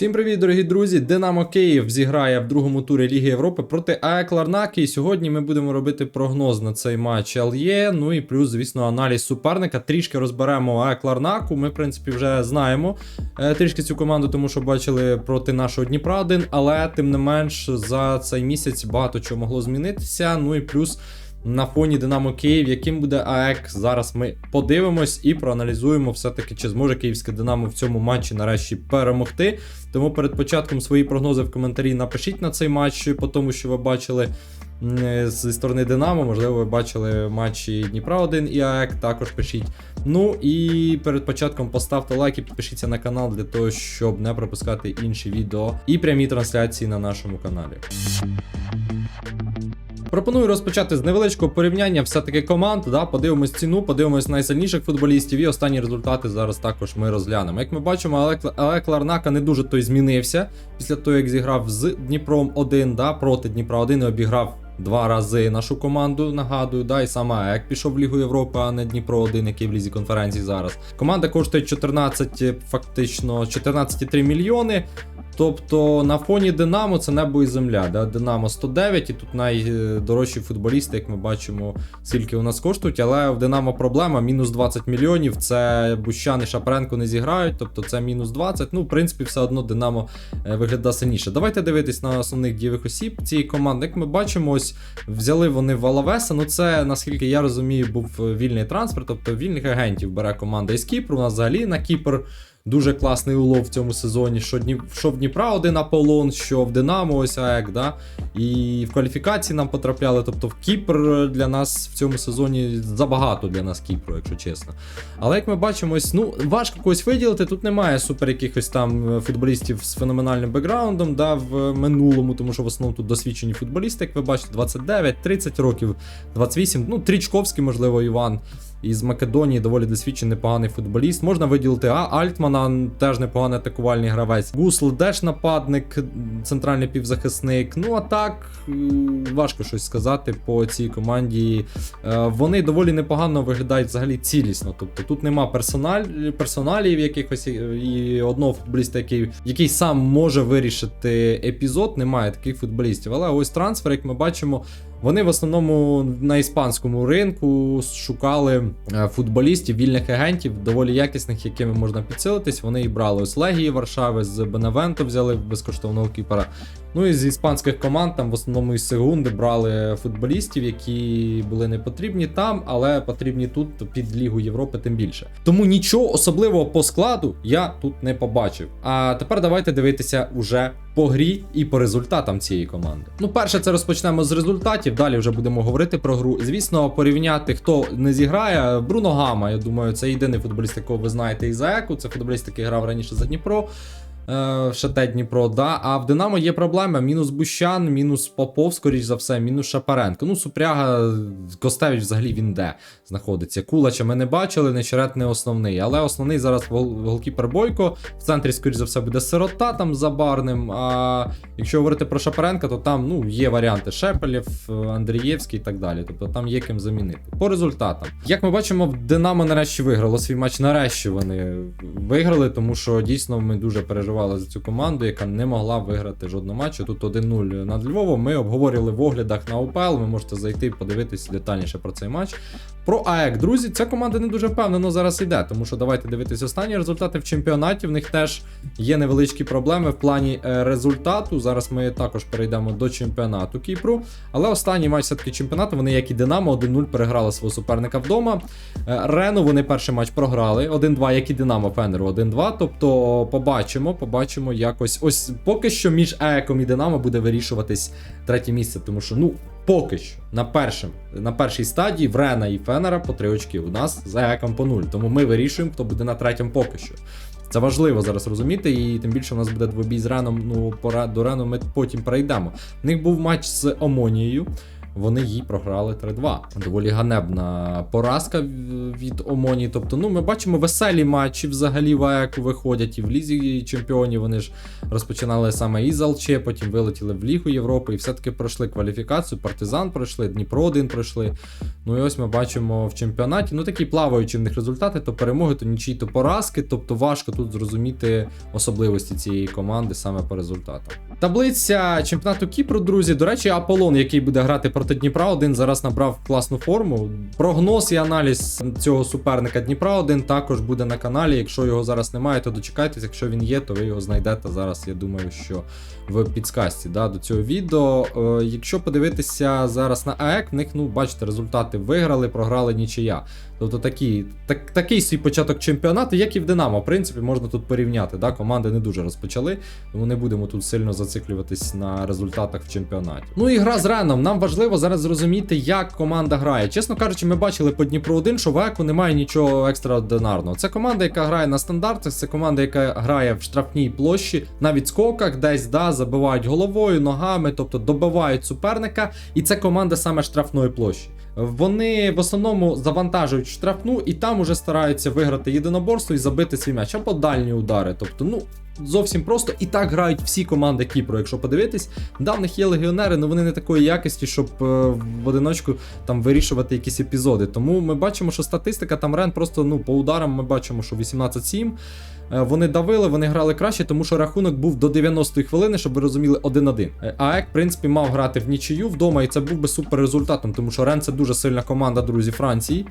Всім привіт, дорогі друзі! Динамо Київ зіграє в другому турі Ліги Європи проти АЕК Ларнаки. І сьогодні ми будемо робити прогноз на цей матч ЛЄ. Ну і плюс, звісно, аналіз суперника. Трішки розберемо АЕК Ларнаку. Ми, в принципі, вже знаємо е, трішки цю команду, тому що бачили проти нашого Дніпра 1, але тим не менш за цей місяць багато чого могло змінитися. Ну і плюс. На фоні Динамо Київ, яким буде АЕК, зараз ми подивимось і проаналізуємо все-таки, чи зможе київське Динамо в цьому матчі нарешті перемогти. Тому перед початком свої прогнози в коментарі напишіть на цей матч, по тому, що ви бачили зі сторони Динамо. Можливо, ви бачили матчі Дніпра 1 і АЕК. Також пишіть. Ну і перед початком поставте лайк і підпишіться на канал для того, щоб не пропускати інші відео і прямі трансляції на нашому каналі. Пропоную розпочати з невеличкого порівняння все-таки команд. Да? Подивимось ціну, подивимось найсильніших футболістів і останні результати зараз також ми розглянемо. Як ми бачимо, Алек, Алек Ларнака не дуже той змінився після того, як зіграв з Дніпром 1 да? проти Дніпра 1 і обіграв два рази нашу команду. Нагадую, да, і саме АЕК пішов в Лігу Європи, а не Дніпро 1, який в лізі конференції зараз. Команда коштує 14, фактично 14,3 мільйони. Тобто на фоні Динамо це небо і земля. Да? Динамо 109, і тут найдорожчі футболісти, як ми бачимо, скільки у нас коштують. Але в Динамо проблема: мінус 20 мільйонів. Це Бущан і Шапренко не зіграють, тобто це мінус 20. Ну, в принципі, все одно Динамо е, виглядає сильніше. Давайте дивитись на основних дієвих осіб цієї команди. Як ми бачимо, ось взяли вони Валавеса. Ну, це, наскільки я розумію, був вільний трансфер, тобто вільних агентів бере команда із Кіпру. У нас взагалі на Кіпр. Дуже класний улов в цьому сезоні. Що, Дніп... що в Дніпра один Аполлон, що в Динамо ось АЕК, да? І в кваліфікації нам потрапляли. Тобто в Кіпр для нас в цьому сезоні забагато для нас Кіпру, якщо чесно. Але як ми бачимо, ось, ну, важко когось виділити. Тут немає супер якихось там футболістів з феноменальним бекграундом да, в минулому, тому що в основному тут досвідчені футболісти, як ви бачите, 29, 30 років, 28. Ну, Трічковський, можливо, Іван. Із Македонії доволі досвідчений непоганий футболіст. Можна виділити А. Альтмана, теж непоганий атакувальний гравець. Гусл теж нападник, центральний півзахисник. Ну а так важко щось сказати по цій команді. Е, Вони доволі непогано виглядають взагалі цілісно. Тобто тут нема персональ, персоналів якихось і одного футболіста, який, який сам може вирішити епізод. Немає таких футболістів. Але ось трансфер, як ми бачимо. Вони в основному на іспанському ринку шукали е, футболістів, вільних агентів, доволі якісних, якими можна підсилитись. Вони і брали ось Легії Варшави, з Беневенто взяли безкоштовного кіпера. Ну і з іспанських команд там в основному із Сегунди брали футболістів, які були не потрібні там, але потрібні тут під Лігу Європи тим більше. Тому нічого особливого по складу я тут не побачив. А тепер давайте дивитися уже по грі і по результатам цієї команди. Ну, перше, це розпочнемо з результатів. Далі вже будемо говорити про гру. Звісно, порівняти, хто не зіграє. Бруно Гама, я думаю, це єдиний футболіст, якого ви знаєте із АЕКу. Це футболіст, який грав раніше за Дніпро. В Шате Дніпро, да. А в Динамо є проблема: мінус Бущан, мінус Попов, скоріш за все, мінус Шапаренко. Ну, Супряга, Костевич взагалі він де знаходиться. Кулача ми не бачили, Нечерет не основний. Але основний зараз гол, голкіпер Бойко. В центрі, скоріш за все, буде сирота там за барним. А якщо говорити про Шапаренка, то там ну, є варіанти Шепелєв, Андрієвський і так далі. Тобто там є ким замінити. По результатам. Як ми бачимо, Динамо нарешті виграло свій матч. Нарешті вони виграли, тому що дійсно ми дуже переживали за цю команду, яка не могла виграти жодного матчу. Тут 1-0 над Львовом. Ми обговорювали в оглядах на ОПЛ. Ви можете зайти і подивитись детальніше про цей матч. Про АЕК, друзі, ця команда не дуже впевнено зараз йде, тому що давайте дивитись останні результати в чемпіонаті. В них теж є невеличкі проблеми в плані е, результату. Зараз ми також перейдемо до чемпіонату Кіпру. Але останній матч все-таки чемпіонату, вони, як і Динамо, 1-0 переграли свого суперника вдома. Е, Рену вони перший матч програли. 1-2, як і Динамо Фенеру 1-2. Тобто побачимо, побачимо якось. Ось поки що між АЕКом і Динамо буде вирішуватись третє місце, тому що, ну. Поки що на першим, на першій стадії в Рена і Фенера по три очки. У нас за ЕКом по нуль. Тому ми вирішуємо, хто буде на третьому поки що. Це важливо зараз розуміти, і тим більше у нас буде двобій з Реном. Ну, пора до Рену ми потім перейдемо. В них був матч з Омонією. Вони їй програли 3-2. Доволі ганебна поразка від Омоні. Тобто, ну ми бачимо веселі матчі взагалі в АЕКу виходять і в Лізі чемпіонів. Вони ж розпочинали саме із ЛЧ, потім вилетіли в Лігу Європи і все-таки пройшли кваліфікацію. Партизан пройшли, Дніпро 1 пройшли. Ну і ось ми бачимо в чемпіонаті. Ну такі плаваючі в них результати, то перемоги, то нічі, то поразки. Тобто важко тут зрозуміти особливості цієї команди саме по результатам. Таблиця чемпіонату Кіпру, друзі. До речі, Аполлон, який буде грати проти Дніпра 1 зараз набрав класну форму. Прогноз і аналіз цього суперника Дніпра 1 також буде на каналі. Якщо його зараз немає, то дочекайтесь. Якщо він є, то ви його знайдете зараз. Я думаю, що в підсказці да, до цього відео. Е, якщо подивитися зараз на АЕК, в них, ну, бачите, результати виграли, програли нічия. Тобто такі, так, такий свій початок чемпіонату, як і в Динамо. В принципі, можна тут порівняти. Да? Команди не дуже розпочали, тому не будемо тут сильно зациклюватись на результатах в чемпіонаті. Ну і гра з Реном. Нам важливо зараз зрозуміти, як команда грає. Чесно кажучи, ми бачили по Дніпру 1, що в ЕКу немає нічого екстраординарного. Це команда, яка грає на стандартах, це команда, яка грає в штрафній площі, на відскоках, десь да, забивають головою, ногами, тобто добивають суперника. І це команда саме штрафної площі. Вони в основному завантажують штрафну і там уже стараються виграти єдиноборство і забити свій м'яч або дальні удари. Тобто, ну. Зовсім просто і так грають всі команди Кіпру, якщо подивитись. Да, в них є легіонери, але вони не такої якості, щоб е, в одиночку там вирішувати якісь епізоди. Тому ми бачимо, що статистика там Рен просто ну по ударам ми бачимо, що 18-7. Е, Вони давили, вони грали краще, тому що рахунок був до 90-ї хвилини, щоб ви розуміли 1-1. Е, АЕК, в принципі, мав грати в нічию вдома, і це був би супер результатом, тому що Рен це дуже сильна команда, друзі, Франції.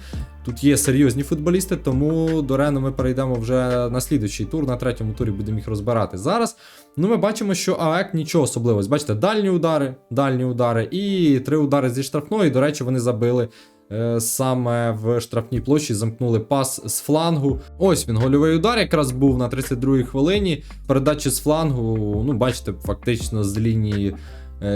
Тут є серйозні футболісти, тому до Рену ми перейдемо вже на слідуючий тур. На третьому турі будемо їх розбирати. Зараз ну ми бачимо, що АЕК нічого особливого. Бачите, дальні удари, дальні удари і три удари зі штрафної. До речі, вони забили. Е, Саме в штрафній площі замкнули пас з флангу. Ось він гольовий удар, якраз був на 32-й хвилині. Передачі з флангу, ну бачите, фактично з лінії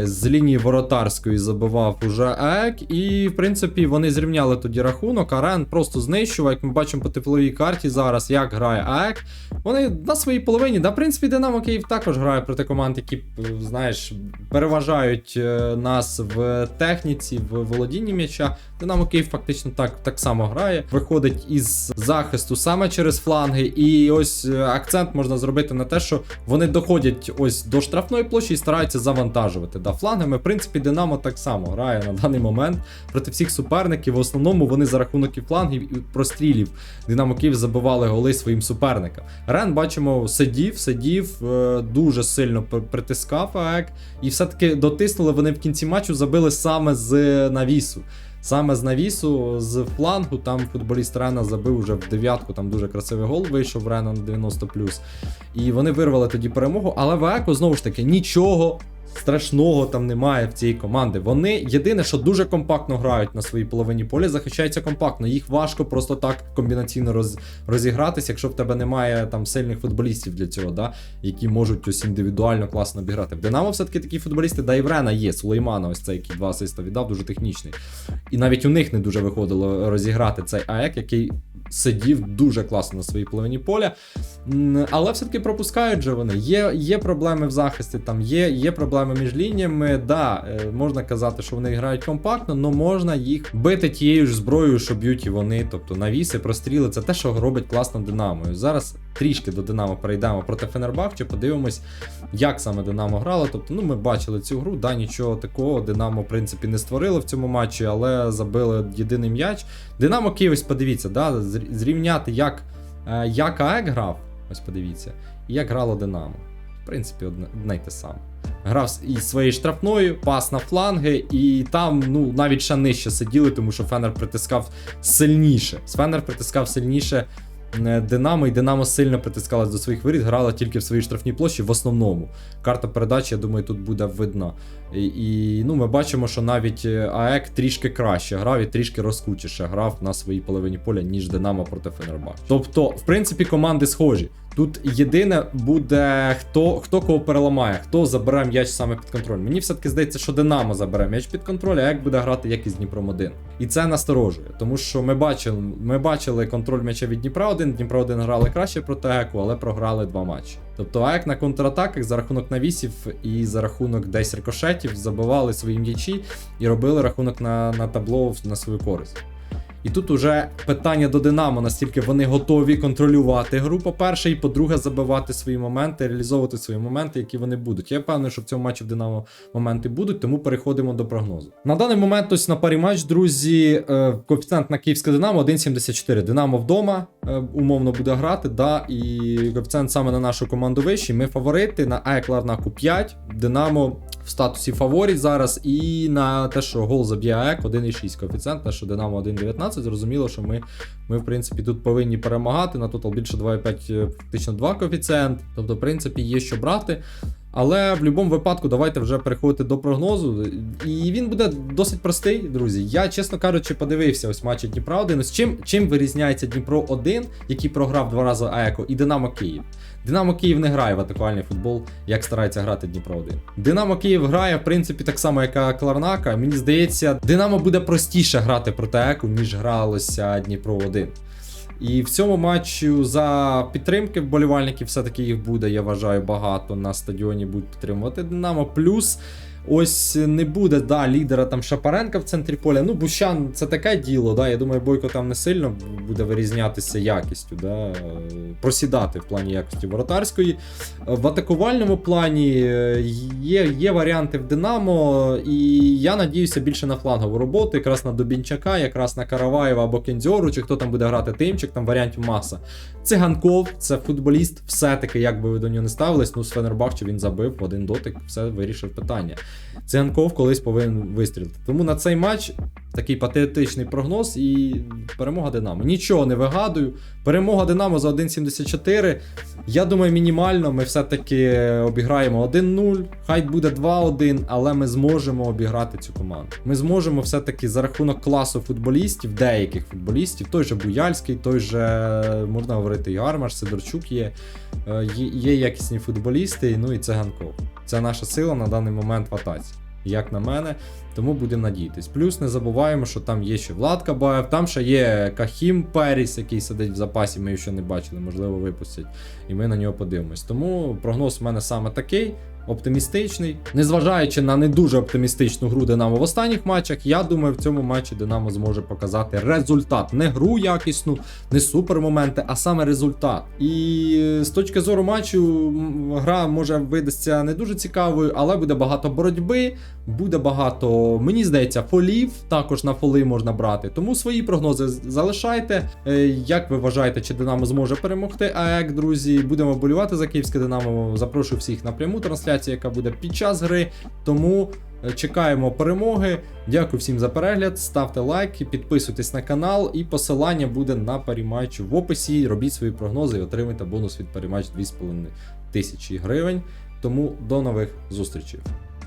з лінії воротарської забивав уже АЕК, і в принципі вони зрівняли тоді рахунок. Арен просто знищував, як ми бачимо по тепловій карті зараз, як грає АЕК. Вони на своїй половині, да, в принципі, Динамо Київ також грає проти команд, які, е, знаєш, переважають е, нас в техніці, в володінні м'яча. Динамо Київ фактично так, так само грає. Виходить із захисту саме через фланги. І ось е, акцент можна зробити на те, що вони доходять ось до штрафної площі і стараються завантажувати. Да, флангами, в принципі, Динамо так само грає на даний момент проти всіх суперників. В основному вони за рахунок і флангів і прострілів Динамо Київ забивали голи своїм суперникам. Рен, бачимо, сидів, сидів, е, дуже сильно притискав АЕК, і все-таки дотиснули вони в кінці матчу, забили саме з навісу. Саме з навісу, з флангу, там футболіст Рена забив вже в дев'ятку, там дуже красивий гол вийшов Рена на 90 І вони вирвали тоді перемогу, але в АЕКу знову ж таки нічого страшного там немає в цієї команди. Вони єдине, що дуже компактно грають на своїй половині поля, захищаються компактно. Їх важко просто так комбінаційно роз, розігратися, якщо в тебе немає там сильних футболістів для цього, да, які можуть ось індивідуально класно обіграти. В Динамо все-таки такі футболісти, да і є. Сулеймана, ось цей, який два асиста віддав, дуже технічний. І навіть у них не дуже виходило розіграти цей АЕК, який сидів дуже класно на своїй половині поля. Але все-таки пропускають же вони. Є, є проблеми в захисті, там є, є проблеми між лініями. Да, е, можна казати, що вони грають компактно, але можна їх бити тією ж зброєю, що б'ють і вони. Тобто навіси, простріли. Це те, що робить класно Динамо. Зараз трішки до Динамо перейдемо проти Фенербахче, подивимось, як саме Динамо грало. Тобто, ну ми бачили цю гру, да, нічого такого. Динамо, в принципі, не створило в цьому матчі, але забили єдиний м'яч. Динамо кивось, подивіться, да, зрівняти, як, е, як АЕК грав, ось подивіться, і як грало Динамо. В принципі, одне, одне й те саме. Грав із своєю штрафною, пас на фланги, і там ну, навіть ще нижче сиділи, тому що Фенер притискав сильніше. Фенер притискав сильніше Динамо, і Динамо сильно притискалась до своїх воріт, грала тільки в своїй штрафній площі в основному. Карта передачі, я думаю, тут буде видно. І, і ну, ми бачимо, що навіть е, АЕК трішки краще грав і трішки розкучіше грав на своїй половині поля, ніж Динамо проти Фенербах. Тобто, в принципі, команди схожі. Тут єдине буде хто, хто кого переламає, хто забере м'яч саме під контроль. Мені все-таки здається, що Динамо забере м'яч під контроль, а як буде грати як із Дніпром 1. І це насторожує, тому що ми бачили, ми бачили контроль м'яча від Дніпра 1. Дніпро 1 грали краще проти ЕКУ, але програли два матчі. Тобто АЕК на контратаках за рахунок навісів і за рахунок десь рикошетів забивали свої м'ячі і робили рахунок на, на табло на свою користь. І тут уже питання до Динамо, наскільки вони готові контролювати гру, по-перше, і по-друге, забивати свої моменти, реалізовувати свої моменти, які вони будуть. Я впевнений, що в цьому матчі в Динамо моменти будуть, тому переходимо до прогнозу. На даний момент ось на парі матч, друзі, е, коефіцієнт на київське Динамо 1,74. Динамо вдома е, умовно буде грати, да, і коефіцієнт саме на нашу команду вищий. Ми фаворити на АЕК Ларнаку 5, Динамо в статусі фаворит зараз, і на те, що гол заб'є АЕК 1,6 коефіцієнт, на що Динамо 1,19. Зрозуміло, що ми, ми, в принципі, тут повинні перемагати. На тотал більше 2,5, е, фактично 2 коефіцієнт. Тобто, в принципі, є що брати. Але в будь-якому випадку давайте вже переходити до прогнозу. І він буде досить простий, друзі. Я, чесно кажучи, подивився ось матчі Дніпра 1. З чим, чим вирізняється Дніпро 1, який програв два рази АЕКО, і Динамо Київ. Динамо Київ не грає в атакувальний футбол, як старається грати Дніпро 1. Динамо Київ грає, в принципі, так само, як і Кларнака. Мені здається, Динамо буде простіше грати проти АЕКу, ніж гралося Дніпро 1. І в цьому матчі за підтримки вболівальників все-таки їх буде, я вважаю, багато на стадіоні будуть підтримувати Динамо. Плюс ось не буде да, лідера там Шапаренка в центрі поля. Ну, Бущан це таке діло. Да, Я думаю, Бойко там не сильно буде вирізнятися якістю, да, просідати в плані якості воротарської. В атакувальному плані е, є, є варіанти в Динамо, і я надіюся більше на флангову роботу, якраз на Дубінчака, якраз на Караваєва або Кендзьору, чи хто там буде грати Тимчик, там варіантів маса. Циганков, це футболіст, все-таки, як би ви до нього не ставились, ну з Фенербахче він забив один дотик, все вирішив питання. Циганков колись повинен вистрілити. Тому на цей матч такий патетичний прогноз і перемога Динамо. Нічого не вигадую. Перемога Динамо за 1.74. Я думаю, мінімально ми все-таки обіграємо 1-0, хай буде 2-1, але ми зможемо обіграти цю команду. Ми зможемо все-таки за рахунок класу футболістів, деяких футболістів, той же Буяльський, той же, можна говорити, і Армаш, Сидорчук є. Е, є якісні футболісти, ну і це Ганков. Це наша сила на даний момент в атаці. Як на мене, тому будемо надіятись. Плюс не забуваємо, що там є ще Влад Кабаєв, там ще є Кахім Періс, який сидить в запасі, ми його ще не бачили, можливо, випустять, і ми на нього подивимось. Тому прогноз у мене саме такий. Оптимістичний, незважаючи на не дуже оптимістичну гру Динамо в останніх матчах, я думаю, в цьому матчі Динамо зможе показати результат. Не гру якісну, не супермоменти, а саме результат. І з точки зору матчу, гра може видасться не дуже цікавою, але буде багато боротьби, буде багато, мені здається, фолів. Також на фоли можна брати. Тому свої прогнози залишайте. Е, Як ви вважаєте, чи Динамо зможе перемогти АЕК, друзі? Будемо болювати за київське Динамо. Запрошую всіх на пряму трансляцію, яка буде під час гри. Тому е, чекаємо перемоги. Дякую всім за перегляд. Ставте лайки, підписуйтесь на канал, і посилання буде на паріматч в описі. Робіть свої прогнози і отримайте бонус від паріматч 2,5 тисячі гривень. Тому до нових зустрічей.